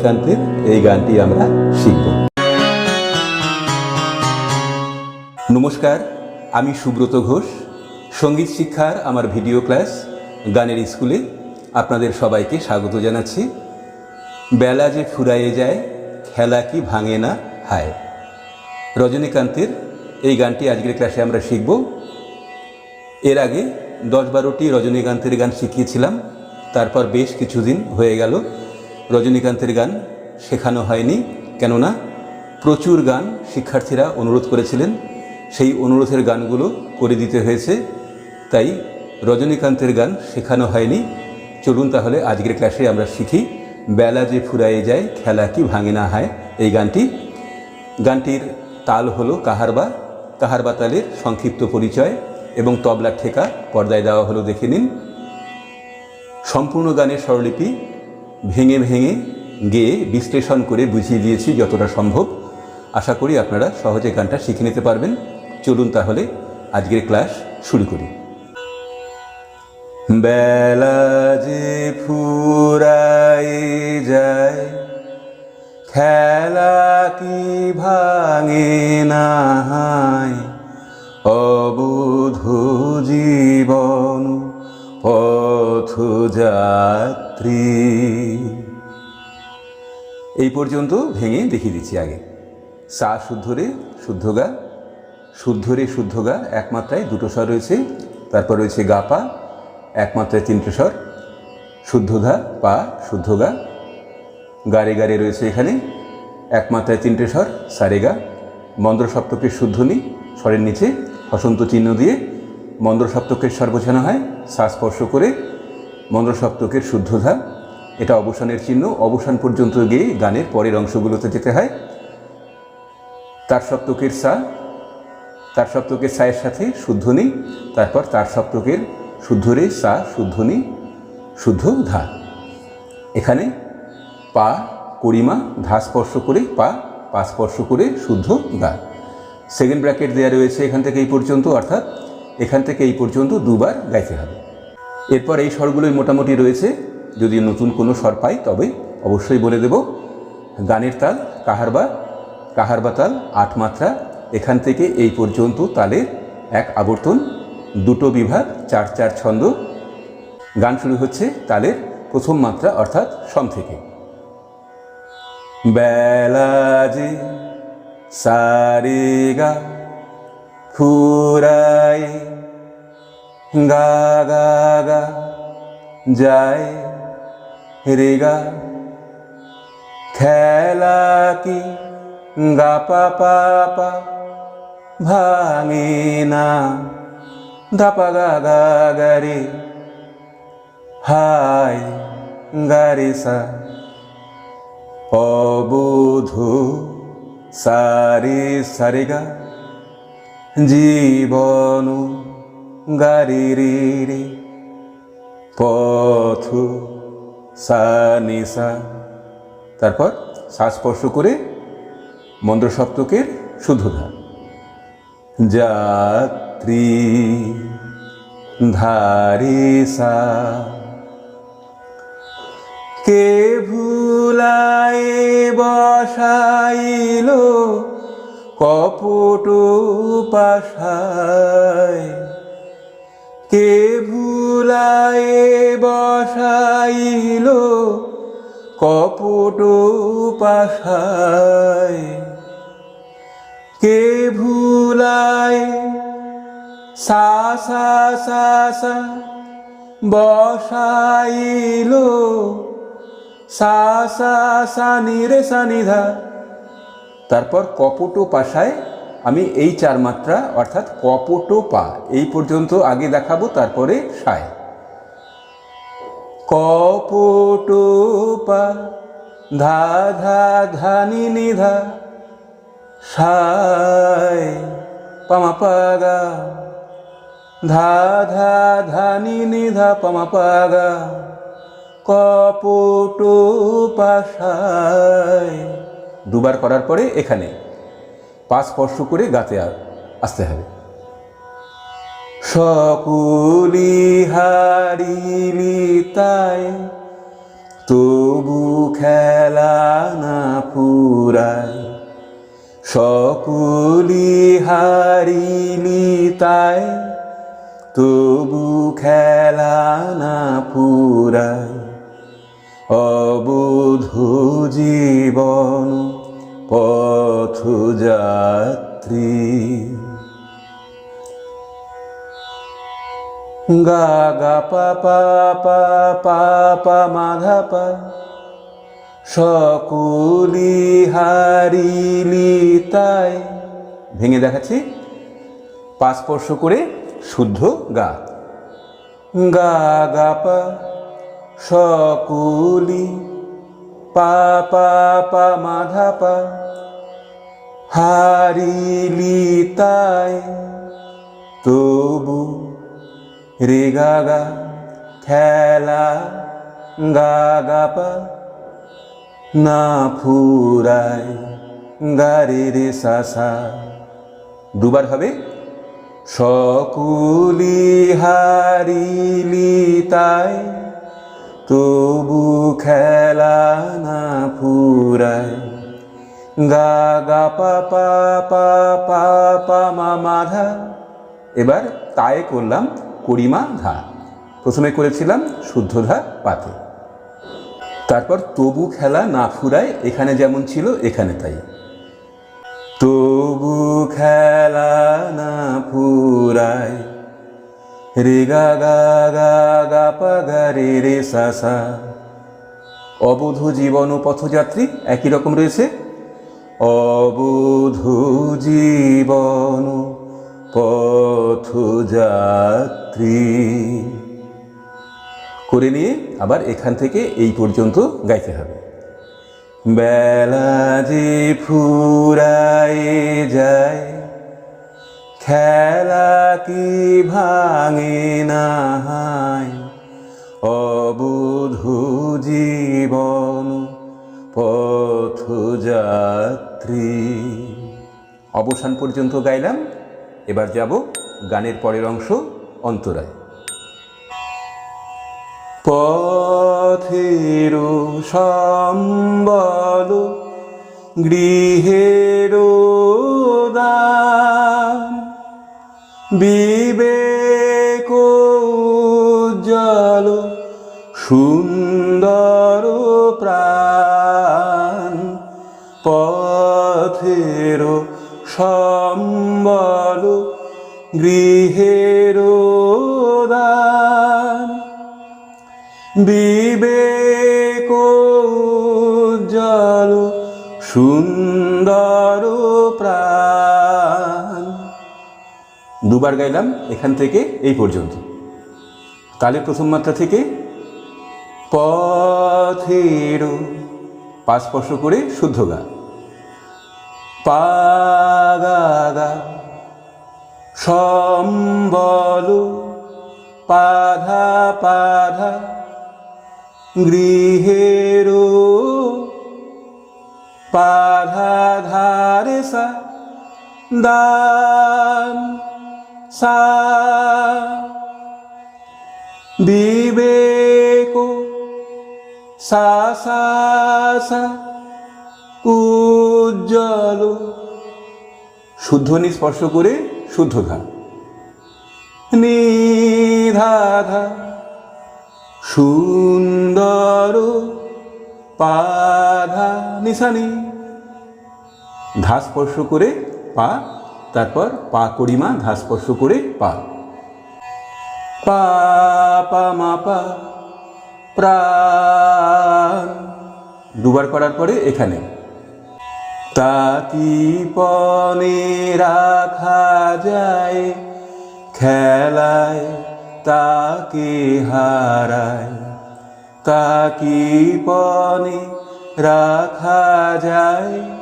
রজনীকান্তের এই গানটি আমরা শিখব। নমস্কার, আমি সুব্রত ঘোষ। সংগীত শিক্ষার আমার ভিডিও ক্লাস গানের স্কুলে আপনাদের সবাইকে স্বাগত জানাচ্ছি। বেলা যে ফুরায়ে যায়, খেলা কি ভাঙে না হায়। রজনীকান্তের এই গানটি আজকের ক্লাসে আমরা শিখব। এর আগে দশ বারোটি রজনীকান্তের গান শিখিয়েছিলাম। তারপর বেশ কিছুদিন হয়ে গেল। রজনীকান্তের গান শেখানো হয়নি, কেননা প্রচুর গান শিক্ষার্থীরা অনুরোধ করেছিলেন। সেই অনুরোধের গানগুলো করে দিতে হয়েছে, তাই রজনীকান্তের গান শেখানো হয়নি। চলুন তাহলে আজকের ক্লাসে আমরা শিখি, বেলা যে ফুরায়ে যায়, খেলা কি ভাঙে না হয়, এই গানটি। গানটির তাল হলো কাহারবা কাহারবা তালের সংক্ষিপ্ত পরিচয় এবং তবলার ঠেকা পর্দায় দেওয়া হলো, দেখে নিন। সম্পূর্ণ গানের স্বরলিপি ভেঙে ভেঙে গেয়ে বিশ্লেষণ করে বুঝিয়ে দিয়েছি যতটা সম্ভব। আশা করি আপনারা সহজে গানটা শিখে নিতে পারবেন। চলুন তাহলে আজকের ক্লাস শুরু করি। বেলা যে ফুরাই যায়, খেলা কি ভাঙে না অবুধ জীবন পথ যাত্রী এই পর্যন্ত ভেঙে দেখিয়ে দিচ্ছি আগে। সা শুদ্ধরে শুদ্ধ গা। শুদ্ধরে শুদ্ধ গা, একমাত্রায় দুটো স্বর রয়েছে। তারপর রয়েছে গা, পা। একমাত্রায় তিনটে স্বর। শুদ্ধ ধা পা, শুদ্ধ গা। গারে গারে রয়েছে এখানে। একমাত্রায় তিনটে স্বর সারেগা মন্দ্র সপ্তকের শুদ্ধনি স্বরের নিচে, হসন্ত চিহ্ন দিয়ে। মন্দ্র সপ্তকের বোঝানো হয় শ্বাস স্পর্শ করে মন্দ্র সপ্তকের শুদ্ধধা। এটা অবসানের চিহ্ন, অবসান পর্যন্ত গিয়ে গানের পরের অংশগুলোতে যেতে হয়। তার সপ্তকের সা, তার সপ্তকের সায়ের সাথে শুদ্ধনি তারপর তার সপ্তকের শুদ্ধরে সা শুদ্ধনি শুদ্ধ ধা। এখানে পা, করিমা, ধা স্পর্শ করে পা পা স্পর্শ করে শুদ্ধ গা সেকেন্ড ব্র্যাকেট দেওয়া রয়েছে এখান থেকে এই পর্যন্ত, অর্থাৎ এখান থেকে এই পর্যন্ত দুবার গাইতে হবে। এরপর এই স্বরগুলোই মোটামুটি রয়েছে। যদি নতুন কোনো স্বর পাই, তবে অবশ্যই বলে দেব, গানের তাল কাহারবা কাহারবা তাল, আট মাত্রা, এখান থেকে এই পর্যন্ত তালের এক আবর্তন, দুটো বিভাগ, চার চার ছন্দ। গান শুরু হচ্ছে তালের প্রথম মাত্রা, অর্থাৎ সম থেকে। বেলা যে সারেগা ফুরায় গা গা গা যায় রেগা। খেলা কি গা, পা পা পা ভাঙে না ধাপা গা গা গা রে হায় গারে সা। অবুধ সারে সারে গা। জীবন গারে রে রে পথ সা নিসা তারপর শ্বাস স্পর্শ করে মন্দ্র সপ্তকের শুদ্ধধা যাত্রী ধারে সা কে ভুলায় বসাইল কপট পাশায় কে ভুল ভুলায়ে বসাইল কপট পাশায় কে ভুলায় সা সা সা সা বসাইল, সা সা সা নিরে সা নিধা তারপর কপট পাশায় আমি এই চার মাত্রা, অর্থাৎ কপট পা, এই পর্যন্ত আগে দেখাবো, তারপরে সায়। কপট পা, ধা ধা ধানি নিধা সায়, পামা পাগা ধা ধা ধানি নিধা পামা পাগা কপট পাশায় দুবার করার পরে এখানে পা স্পর্শ করে গাতে আসতে হবে। সকলি হারিলি তাই তবু খেলা না পুরায় সকলি হারিলি তাই তবু খেলা না পুরায় অবুধ জীবন পথযাত্রী। গা গা পা পা পা পা পা মাধা পা। সকলি হারিলি তাই। ভেঙে দেখাচ্ছি। পা স্পর্শ করে শুদ্ধ গা। গা গা পা সকলি পা পা তাই তবু রে গা গা, খেলা, গা গা, পা। না ফুরায় গা রে রে সা সা দুবার হবে। সকুলি হারিলি তাই তবু খেলা না ফুরায়। গা গা, পা পা পা পা পা, মা মাধা এবার তায়ে করলাম করিমা ধা। প্রথমে করেছিলাম শুদ্ধ ধা, পাতে। তারপর তবু খেলা না ফুরায়, এখানে যেমন ছিল, এখানে তাই। তবু খেলা না ফুরায় রে গা গা গা গা পা রে রে সা সা অবধ জীবন ও পথযাত্রী একই রকম রয়েছে। অবধ জীবন পথযাত্রী। করে নিয়ে আবার এখান থেকে এই পর্যন্ত গাইতে হবে। বেলা যে ফুরায়ে যায় খেলা কি ভাঙে না হায় অবুধ জীবন পথযাত্রী অবসান পর্যন্ত গাইলাম। এবার যাব গানের পরের অংশ, অন্তরায়। পথের সম্বল গৃহের বিবেক উজ্জ্বল সুন্দর প্রাণ পথের সম্বল গৃহের দান বিবেক উজ্জ্বল সুন্দর দুবার গাইলাম, এখান থেকে এই পর্যন্ত। তাহলে প্রথম মাত্রা থেকে পথের পা স্পর্শ করে শুদ্ধ গা। পা সম্বল, পাধা পাধা, গৃহের পাধা ধারে সা দান। সা বিবেক সা সা সা উজ্জ্বল শুদ্ধ নি স্পর্শ করে শুদ্ধ ধা নিধা ধা সুন্দর পাধা। নিশানি ধা স্পর্শ করে পা তারপর পা করিমা ধা স্পর্শ করে পা। পা পা, মা, পা, প্রাণ। দুবার করার পরে এখানে। তাকি পনে রাখা যায়? খেলায় তাকে হারায়। তাকি পনে রাখা যায়?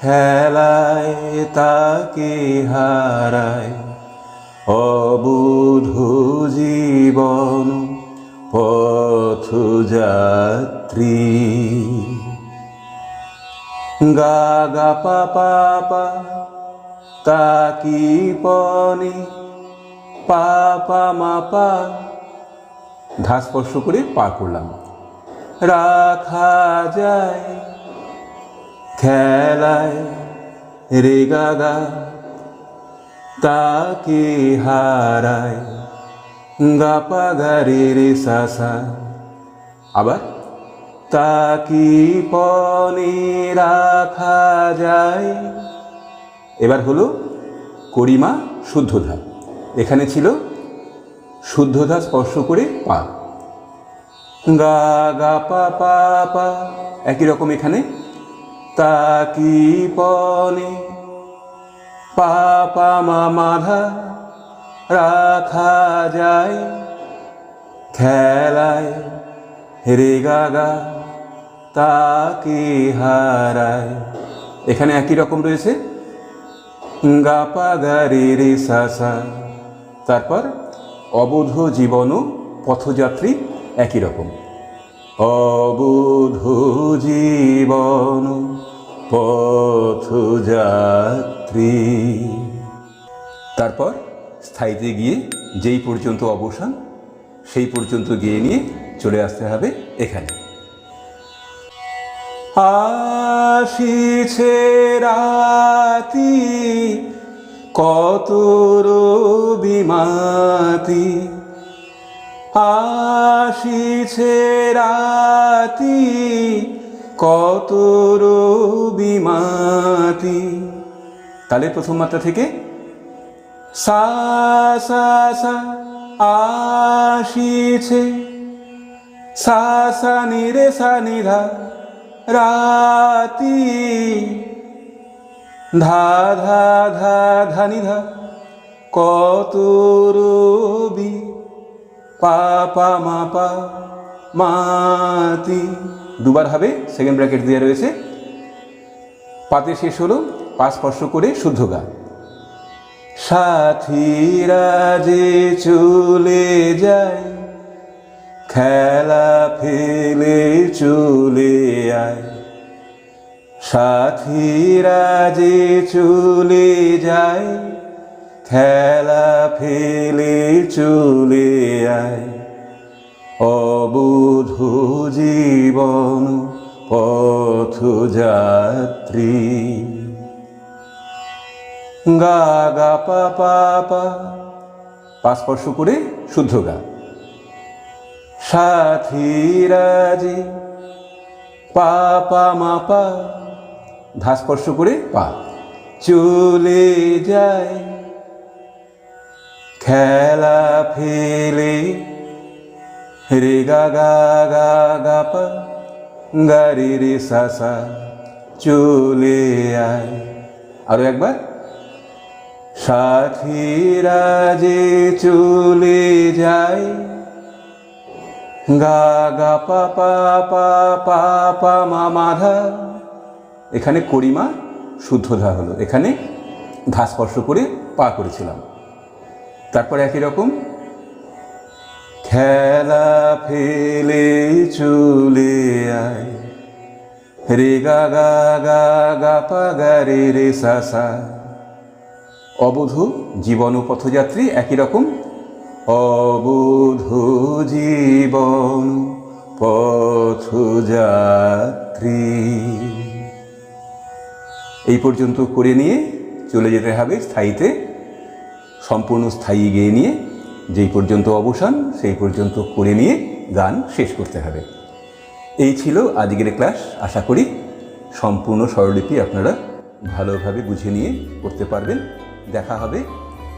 খেলায় তাকে হারায়। অবুধ জীবন পথযাত্রী গা গা পা পা তাকি পনে পা পা মা পা। ধা স্পর্শ করে পা করলাম। রাখা যায় খেলায় রে গা গা তাকে হারায় গা পা গা রে রে সা সা আবার তাকি পনে রাখা যায়। এবার হলো করিমা শুদ্ধধা এখানে ছিল শুদ্ধধা স্পর্শ করে পা। গা গা, পা পা পা, একই রকম এখানে তাকি পনে পা পা মা মাধা রাখা যায়, খেলায় রে গা গা তাকে হারায়। এখানে একই রকম রয়েছে। গা পা গা রে রে সা সা। তারপর অবুধ জীবন পথযাত্রী একই রকম। অবুধ জীবন পথযাত্রী তারপর স্থায়ীতে গিয়ে যেই পর্যন্ত অবসান, সেই পর্যন্ত গিয়ে নিয়ে চলে আসতে হবে এখানে। আসিছে রাতি, কত বিমাতি আসিছে রাতি, কত বিমাতি তাহলে প্রথম মাত্রা থেকে সা সা সা, আসিছে। সা সা, নি, রে, সা, নি, ধা, রাতি। ধা ধা ধা ধা, নি, ধা, কত রবি পা মা পা মাতি। দুবার হবে সেকেন্ড ব্র্যাকেট দেওয়া রয়েছে। পাতে শেষ হলো পা স্পর্শ করে শুদ্ধ গা। সাথীরা যে চলে যায়, খেলা ফেলে চলে আয়। সাথীরা যে চলে যায় খেলা ফেলে চলে আয় অবুধ জীবন পথযাত্রী গা গা পা পা পা পা স্পর্শ করে শুদ্ধ গা। সাথীরা যে পা পা মা পা, ধা স্পর্শ করে পা। চলে যায় খেলা ফেলে। রে গা গা গা গা পা গা রে রে সা সা চলে আয়। আরও একবার। সাথীরা যে চলে যায়, গা গা পা পা পা পা পা মা মাধা এখানে করিমা শুদ্ধধা হলো। এখানে ধা স্পর্শ করে পা করেছিলাম। তারপরে একই রকম? খেলা ফেলে চলে আয়। রে গা গা গা গা পা গা রে রে সা সা। অবধ জীবন পথযাত্রী একই রকম? অবধ জীবন পথযাত্রী। এই পর্যন্ত করে নিয়ে চলে যেতে হবে স্থায়ীতে। সম্পূর্ণ স্থায়ী গিয়ে নিয়ে, যেই পর্যন্ত অবসান, সেই পর্যন্ত করে নিয়ে গান শেষ করতে হবে। এই ছিল আজকের ক্লাস। আশা করি সম্পূর্ণ স্বরলিপি আপনারা ভালোভাবে বুঝে নিয়ে করতে পারবেন। দেখা হবে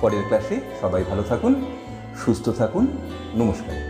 পরের ক্লাসে। সবাই ভালো থাকুন, সুস্থ থাকুন। নমস্কার।